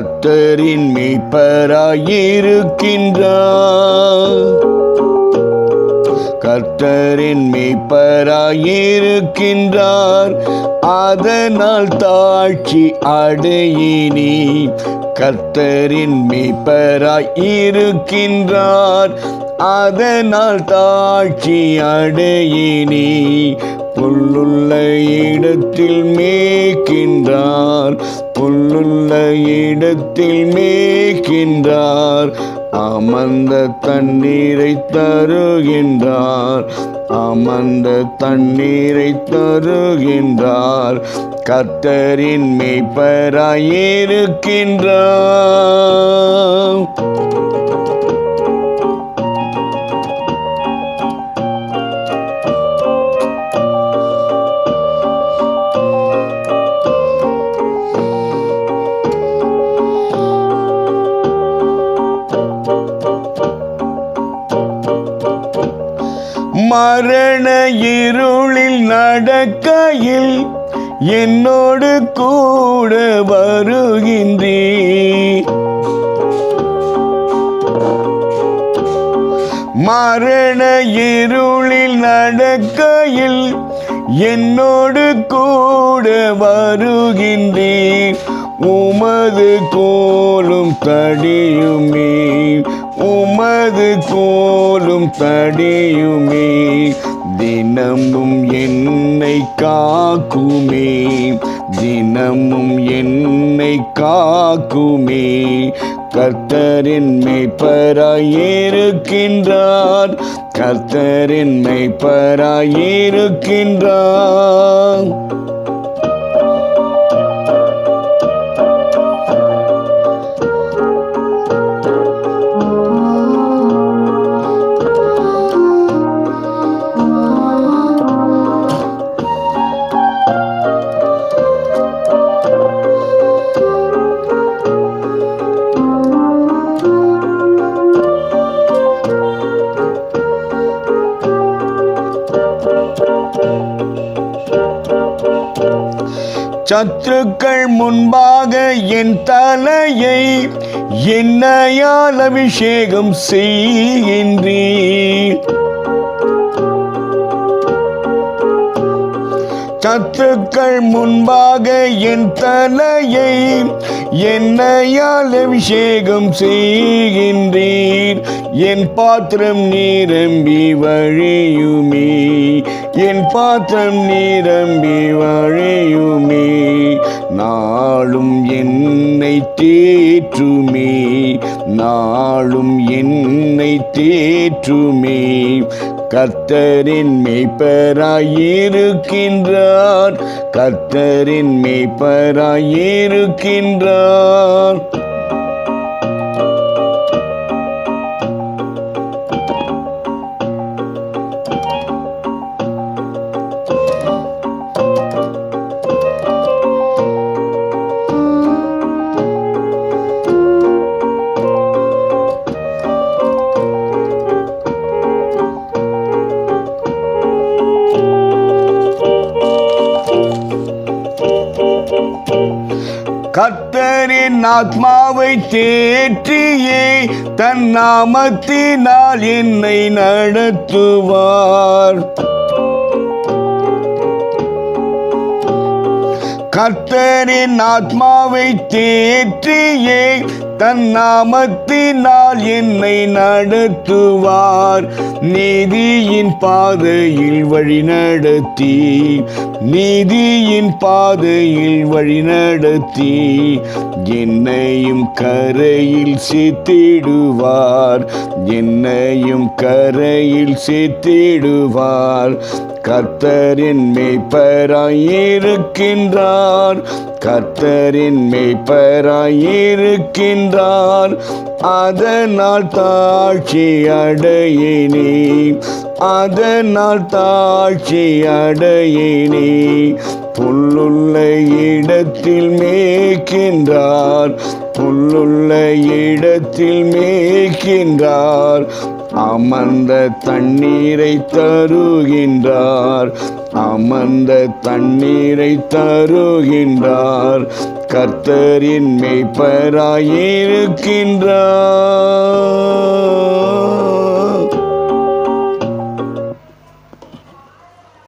கர்த்தரின் மெய்ப்பராயிருக்கின்றார் கர்த்தரின் மெய்ப்பராயிருக்கின்றார் அதனால் தாழ்ச்சி அடையினி. கர்த்தரின் மெய்ப்பராயிருக்கின்றார் அதனால் தாழ்ச்சி அடையினி. புல்லுள்ள இடத்தில் மேய்க்கின்றார். புல்லுள்ள இடத்தில் மேய்க்கின்றார். அமர்ந்த தண்ணீரை தருகின்றார். அமர்ந்த தண்ணீரை தருகின்றார். கர்த்தரின் மெய்ப்பராயிருக்கின்றார். மரண இருளில் நடக்கையில் என்னோடு கூட வருகின்றீ மரண இருளில் நடக்கையில் என்னோடு கூட வருகின்றீர். உமது கோலும் தடியுமே உமது கோலும் தடியுமே தினமும் என்னை காக்குமே தினமும் என்னை காக்குமே. கர்த்தரின் மெய்ப்பராயிருக்கின்றார் கர்த்தரின் மெய்ப்பராயிருக்கின்றார் சத்துருக்கள் முன்பாக என் தலையை என்னையால் அபிஷேகம் செய்கின்றீர். சத்துக்கள் முன்பாக என் தலையை என்னையால் அபிஷேகம் செய்கின்றீர். என் பாத்திரம் நிரம்பி வழியுமே என் பாத்திரம் நீரம்பி வழியுமே நாளும் என்னை தேற்றுமே நாளும் என்னை தேற்றுமே. கத்தரின் மெய்ப்பராயிருக்கின்றார் கத்தரின் மெய்ப்பராயிருக்கின்றார். கத்தரின் ஆத்மாவை தேற்றியே தன் நாமத்தினால் என்னை நடத்துவார். கர்த்தரின் ஆத்மாவை தேற்றியே தன் நாமத்தினால் என்னை நடத்துவார். நீதியின் பாதையில் வழி நடத்தி நீதியின் பாதையில் வழி நடத்தி என்னையும் கரையில் சேர்த்திடுவார். என்னையும் கரையில் சேர்த்திடுவார். கர்த்தரின் மெய்ப்பராயிருக்கின்றார் கர்த்தரின் மெய்ப்பராயிருக்கின்றார் அதனால் தாழ்ச்சி அடையினே அதனால் தாழ்ச்சி அடையினே புல்லுள்ள இடத்தில் மேய்க்கின்றார். புல்லுள்ள இடத்தில் மேய்க்கின்றார். அமர்ந்த தண்ணீரை தருகின்றார். அமர்ந்த தண்ணீரை தருகின்றார். கர்த்தரின் மெய்ப்பராயிருக்கின்றார்.